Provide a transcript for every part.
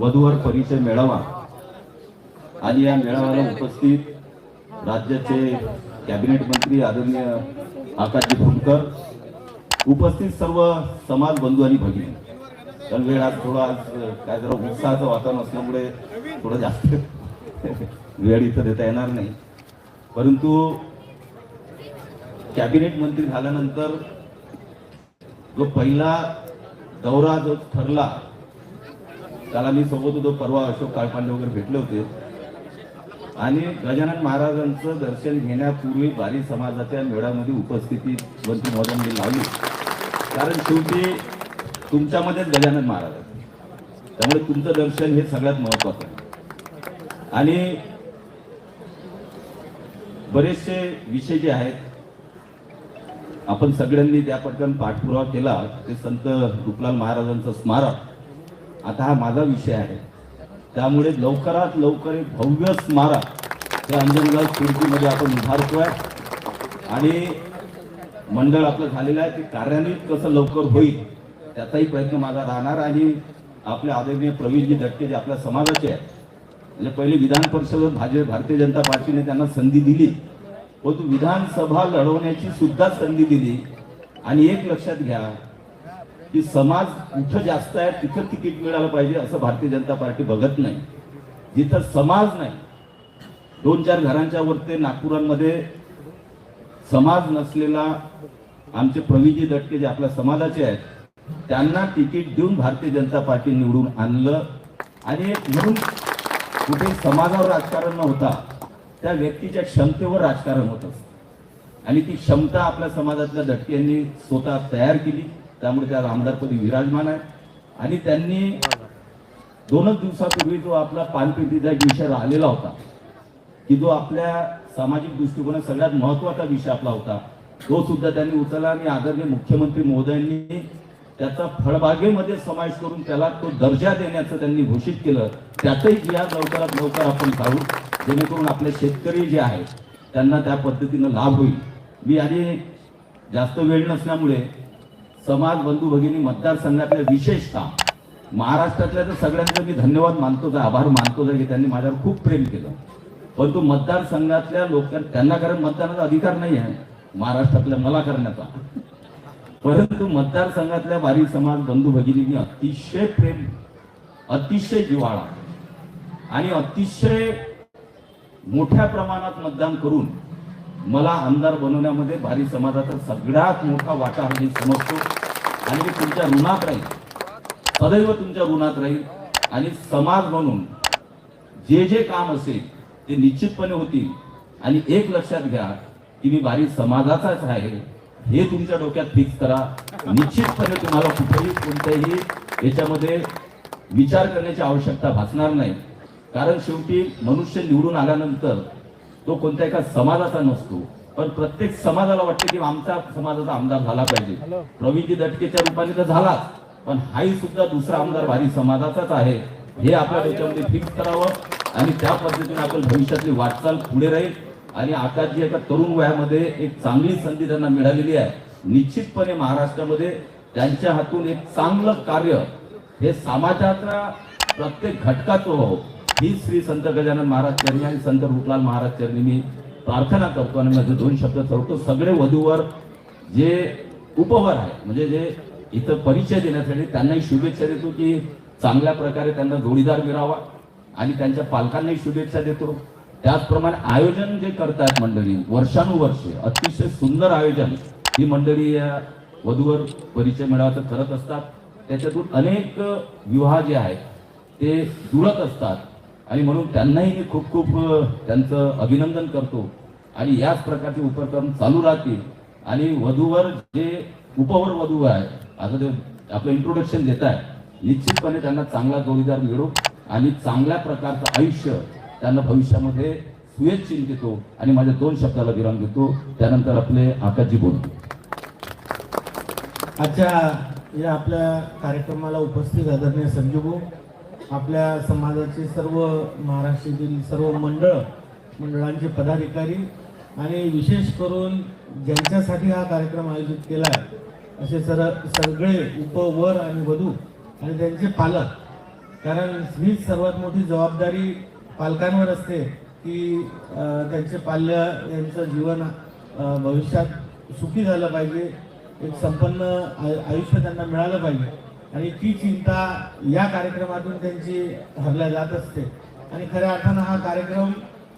वधूवर परिचय मेळावा. आणि या मेळाव्याला उपस्थित राज्याचे कॅबिनेट मंत्री आदरणीय आकाशजी भोमकर उपस्थित सर्व समाज बंधू आणि भगिनी. कारण वेळ आज थोडा आज काय जरा उत्साहाचं वातावरण असल्यामुळे थोडं जास्त वेळ इथं देता येणार नाही. परंतु कॅबिनेट मंत्री झाल्यानंतर जो पहिला दौरा जो ठरला त्याला मी सोबत होतो परवा अशोक काळपांडे वगैरे भेटले होते. आणि गजानन महाराजांचं दर्शन घेण्यापूर्वी बारी समाजाच्या मेळामध्ये उपस्थिती मंत्री महोदयांनी लावली. कारण शेवटी तुमच्यामध्येच गजानन महाराज आहेत. त्यामुळे तुमचं दर्शन हे सगळ्यात महत्वाचं आहे. आणि बरेचसे विषय जे आहेत आपण सगळ्यांनी त्या पटकन पाठपुरावा केला ते संत रुपलाल महाराजांचं स्मारक आता हा माझा विषय आहे. त्यामुळे लवकरात लवकर एक भव्य स्मारक त्या अंजनगाव खिडकीमध्ये आपण उभारतोय. आणि मंडळ आपलं झालेलं आहे ते कार्यान्वित कसं लवकर होईल त्याचाही प्रयत्न माझा राहणार आणि आपले आदरणीय प्रवीणजी दटके जे आपल्या समाजाचे आहेत म्हणजे पहिले विधान परिषद भाजप भारतीय जनता पार्टीने त्यांना संधी दिली. परंतु विधानसभा लढवण्याची सुद्धा संधी दिली. आणि एक लक्षात घ्या की समाज कुठं जास्त आहे तिथं तिकीट मिळालं पाहिजे असं भारतीय जनता पार्टी बघत नाही. जिथं समाज नाही दोन चार घरांच्या वरती नागपुरांमध्ये समाज नसलेला आमचे प्रवीजी दटके जे आपल्या समाजाचे आहेत त्यांना तिकीट देऊन भारतीय जनता पार्टी निवडून आणलं. आणि म्हणून कुठे समाजावर राजकारण न होता त्या व्यक्तीच्या क्षमतेवर राजकारण होत असतं. आणि ती क्षमता आपल्या समाजातल्या दटके यांनी स्वतः तयार केली. त्यामुळे त्या आमदारपदी विराजमान आहे आणि त्यांनी दोनच दिवसापूर्वी जो आपला पानपेटीचा एक विषय राहिलेला होता की जो आपल्या सामाजिक दृष्टिकोनात सगळ्यात महत्त्वाचा विषय आपला होता तो सुद्धा त्यांनी उचलला आणि आदरणीय मुख्यमंत्री महोदयांनी त्याचा फळबागेमध्ये समावेश करून त्याला तो दर्जा देण्याचं त्यांनी घोषित केलं. त्यातही या लवकरात लवकर आपण काढू जेणेकरून आपले शेतकरी जे आहेत त्यांना त्या पद्धतीनं लाभ होईल. मी आणि जास्त वेळ नसल्यामुळे समाज बंधू भगिनी मतदारसंघातल्या विशेषतः महाराष्ट्रातल्या तर सगळ्यांचं मी धन्यवाद मानतोच आहे, आभार मानतोच आहे की त्यांनी माझ्यावर खूप प्रेम केलं. परंतु मतदारसंघातल्या लोक त्यांना कारण मतदानाचा अधिकार नाही आहे महाराष्ट्रातल्या मला करण्याचा. परंतु मतदारसंघातल्या बारी समाज बंधू भगिनींनी अतिशय प्रेम अतिशय जिव्हाळा आणि अतिशय मोठ्या प्रमाणात मतदान करून मला आमदार बनवण्यामध्ये भारी समाजाचा सगळ्यात मोठा वाटा हा मी समजतो. आणि मी तुमच्या ऋणात राहील. सदैव तुमच्या ऋणात राहील. आणि समाज म्हणून जे जे काम असेल ते निश्चितपणे होतील. आणि एक लक्षात घ्या की मी भारी समाजाचाच आहे. हे तुमच्या डोक्यात फिक्स करा. निश्चितपणे तुम्हाला कुठेही कोणत्याही याच्यामध्ये विचार करण्याची आवश्यकता भासणार नाही. कारण शेवटी मनुष्य निवडून आल्यानंतर तो कोणत्या एका समाजाचा नसतो. पण प्रत्येक समाजाला वाटते की आमचा समाजाचा आमदार झाला पाहिजे. प्रवीणजी दटकेच्या रूपाने तर झालाच. पण हाही सुद्धा दुसरा आमदार भारी समाजाचाच आहे. हे आपल्या डोक्यामध्ये फिक्स करावं आणि त्या पद्धतीने आपण भविष्यातली वाटचाल पुढे राहील. आणि आकाशजी एका तरुण वयामध्ये एक चांगली संधी त्यांना मिळालेली आहे. निश्चितपणे महाराष्ट्रामध्ये त्यांच्या हातून एक चांगलं कार्य हे समाजाच्या प्रत्येक घटकाचं हो. ही श्री संत गजानन महाराज चरणी आणि संत रूपलाल महाराज चरणी मी प्रार्थना करतो आणि माझे दोन शब्द करतो सगळे वधूवर जे उपहार आहे म्हणजे जे इथं परिचय देण्यासाठी त्यांनाही शुभेच्छा देतो की चांगल्या प्रकारे त्यांना जोडीदार मिळावा आणि त्यांच्या पालकांनाही शुभेच्छा देतो. त्याचप्रमाणे आयोजन जे करतायत मंडळी वर्षानुवर्षे अतिशय सुंदर आयोजन. ही मंडळी या वधूवर परिचय मेळावा करत असतात. त्याच्यातून अनेक विवाह जे आहेत ते जुळत असतात. आणि म्हणून त्यांनाही मी खूप खूप त्यांचं अभिनंदन करतो. आणि याच प्रकारचे उपक्रम चालू राहतील. आणि वधूवर जे उपवर वधू आहे आता ते आपलं इंट्रोडक्शन देत आहे निश्चितपणे त्यांना चांगला जोडीदार मिळो आणि चांगल्या प्रकारचं आयुष्य त्यांना भविष्यामध्ये सुयच्छिन देतो आणि माझ्या दोन शब्दाला विराम देतो. त्यानंतर आपले आकाशजी बोलतो आजच्या या आपल्या कार्यक्रमाला उपस्थित आदरणीय संजूभाऊ आपल्या समाजाचे सर्व महाराष्ट्रातील सर्व मंडळ मंडळांचे पदाधिकारी आणि विशेष करून ज्यांच्यासाठी हा कार्यक्रम आयोजित केला आहे असे सर सगळे उपवर आणि वधू आणि त्यांचे पालक. कारण हीच सर्वात मोठी जबाबदारी पालकांवर असते की त्यांचे पाल्य यांचं जीवन भविष्यात सुखी झालं पाहिजे एक संपन्न आय- आयुष्य त्यांना मिळालं पाहिजे. आणि ती चिंता या कार्यक्रमातून त्यांची हरल्या जात असते. आणि खऱ्या अर्थानं हा कार्यक्रम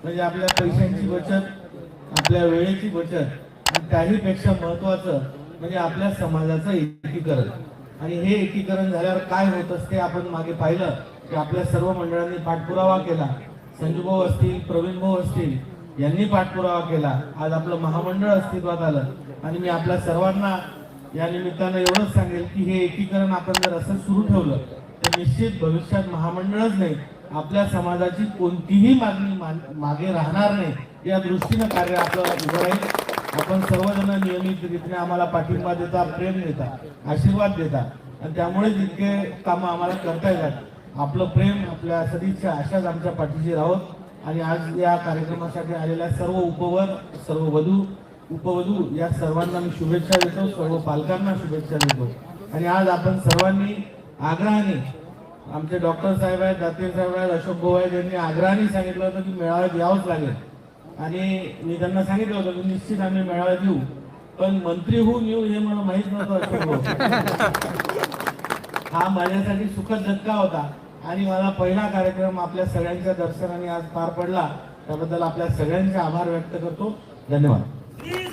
म्हणजे आपल्या पैशांची बचत आपल्या वेळेची बचत आणि त्याहीपेक्षा महत्वाचं म्हणजे आपल्या समाजाचं एकीकरण. आणि हे एकीकरण झाल्यावर काय होत असते आपण मागे पाहिलं की आपल्या सर्व मंडळांनी पाठपुरावा केला. संजूभाऊ असतील प्रवीण भाऊ असतील यांनी पाठपुरावा केला. आज आपलं महामंडळ अस्तित्वात आलं. आणि मी आपल्या सर्वांना या निमित्तानं एवढंच सांगेल की हे एकीकरण आपण जर असं सुरू ठेवलं तर निश्चित भविष्यात महामंडळच नाही आपल्या समाजाची कोणतीही मागणी मा- मागे राहणार नाही. या दृष्टीनं कार्य आपलं उभं राहील. आपण सर्वजण नियमितरित्या आम्हाला पाठिंबा देता प्रेम देता आशीर्वाद देता. आणि त्यामुळे जितके कामं आम्हाला करता येतात. आपलं प्रेम आपल्या सदिच्छा अशाच आमच्या पाठीशी राहोत. आणि आज या कार्यक्रमासाठी आलेल्या सर्व उपवर सर्व वधू उपवधू या सर्वांना मी शुभेच्छा देतो सर्व पालकांना शुभेच्छा देतो. आणि आज आपण सर्वांनी आग्रहाने आमचे डॉक्टर साहेब आहेत दाते साहेब आहेत अशोक भाऊ आहेत यांनी आग्रहाने सांगितलं होतं की मेळाव्यात यावंच लागेल. आणि मी त्यांना सांगितलं होतं की निश्चित आम्ही मेळाव्यात येऊ पण मंत्री होऊन येऊ हे मला माहीत नव्हतं अशोक भाऊ. हा माझ्यासाठी सुखद धक्का होता. आणि मला पहिला कार्यक्रम आपल्या सगळ्यांच्या दर्शनाने आज पार पडला. त्याबद्दल आपल्या सगळ्यांचे आभार व्यक्त करतो. धन्यवाद. श्री